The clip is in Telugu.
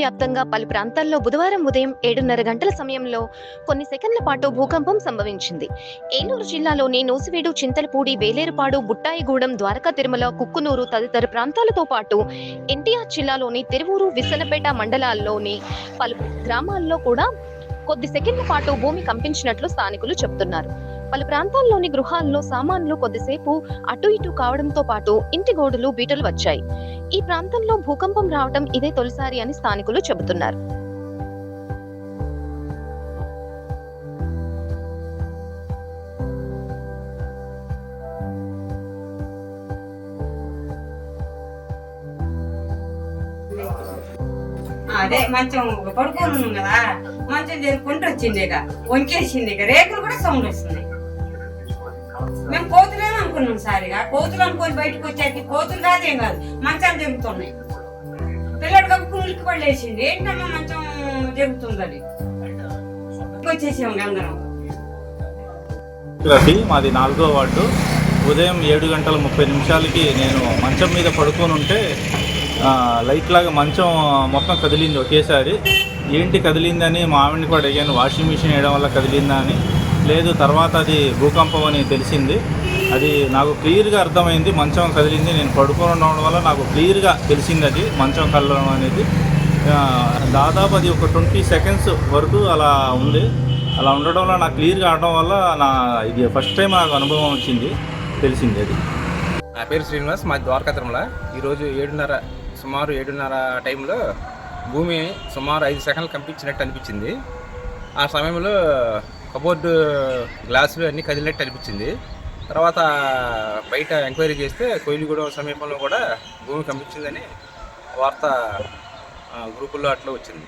వ్యాప్తంగా పలు ప్రాంతాల్లో బుధవారం ఉదయం ఏడున్నర గంటల సమయంలో కొన్ని సెకండ్ల పాటు భూకంపం సంభవించింది. ఏలూరు జిల్లాలోని నూసివీడు చింతలపూడి వేలేరుపాడు బుట్టాయిగూడెం ద్వారకా తిరుమల కుక్కునూరు తదితర ప్రాంతాలతో పాటు ఎన్టీఆర్ జిల్లాలోని తిరువూరు విసనపేట మండలాల్లోని పలు గ్రామాల్లో కూడా కొద్ది సెకండ్ల పాటు భూమి కంపించినట్లు స్థానికులు చెబుతున్నారు పలు ప్రాంతాల్లోని గృహాల్లో సామాన్లు కొద్దిసేపు అటు ఇటు కావడంతో పాటు ఇంటి గోడలు బీటలు వచ్చాయి. ఈ ప్రాంతంలో భూకంపం రావడం ఇదే తొలిసారి అని స్థానికులు చెబుతున్నారు. అదే మంచం పడుకోను కదా. మంచం జరుపుకుంటూ వచ్చింది ఇక వంకేసింది ఇక రేకులు కూడా సౌండ్ వస్తుంది. అనుకున్నాం కోతులు అనుకొని బయటకు వచ్చాక కోతులు కాదేం కాదు మంచాలు జరుగుతున్నాయి పిల్లడు కప్పు కూలికి పడేసింది ఏంటమ్మా మంచం జరుగుతుందని వచ్చేసాము వచ్చేసాం అందరం రఫీ మాది నాలుగో వార్డు. ఉదయం ఏడు గంటల ముప్పై నిమిషాలకి నేను మంచం మీద పడుకొని ఉంటే ఆ, లైట్ లాగా మంచం మొత్తం కదిలింది ఒకేసారి. ఏంటి కదిలిందని మా ఆవిడని కూడా అడిగాను వాషింగ్ మిషన్ వేయడం వల్ల కదిలిందా అని. లేదు తర్వాత అది భూకంపం అని తెలిసింది. అది నాకు క్లియర్గా అర్థమైంది మంచం కదిలింది నేను పడుకొని ఉండడం వల్ల నాకు క్లియర్గా తెలిసింది అది మంచం కదలడం అనేది. దాదాపు అది ఒక ట్వంటీ సెకండ్స్ వరకు అలా ఉంది. అలా ఉండడం వల్ల నాకు క్లియర్గా ఆడడం వల్ల నా ఇది ఫస్ట్ టైం నాకు అనుభవం వచ్చింది తెలిసింది అది. నా పేరు శ్రీనివాస్ మా ద్వారకా తిరుమల. ఈరోజు ఏడున్నర సుమారు ఏడున్నర టైంలో భూమి సుమారు ఐదు సెకండ్లు కంపించినట్టు అనిపించింది. ఆ సమయంలో కబోర్డు గ్లాసులు అన్నీ కదిలినట్టు అనిపించింది. తర్వాత బయట ఎంక్వైరీ చేస్తే కోయిలిగూడెం సమీపంలో కూడా భూమి కంపించిందని వార్త గ్రూపుల్లో అట్లా వచ్చింది.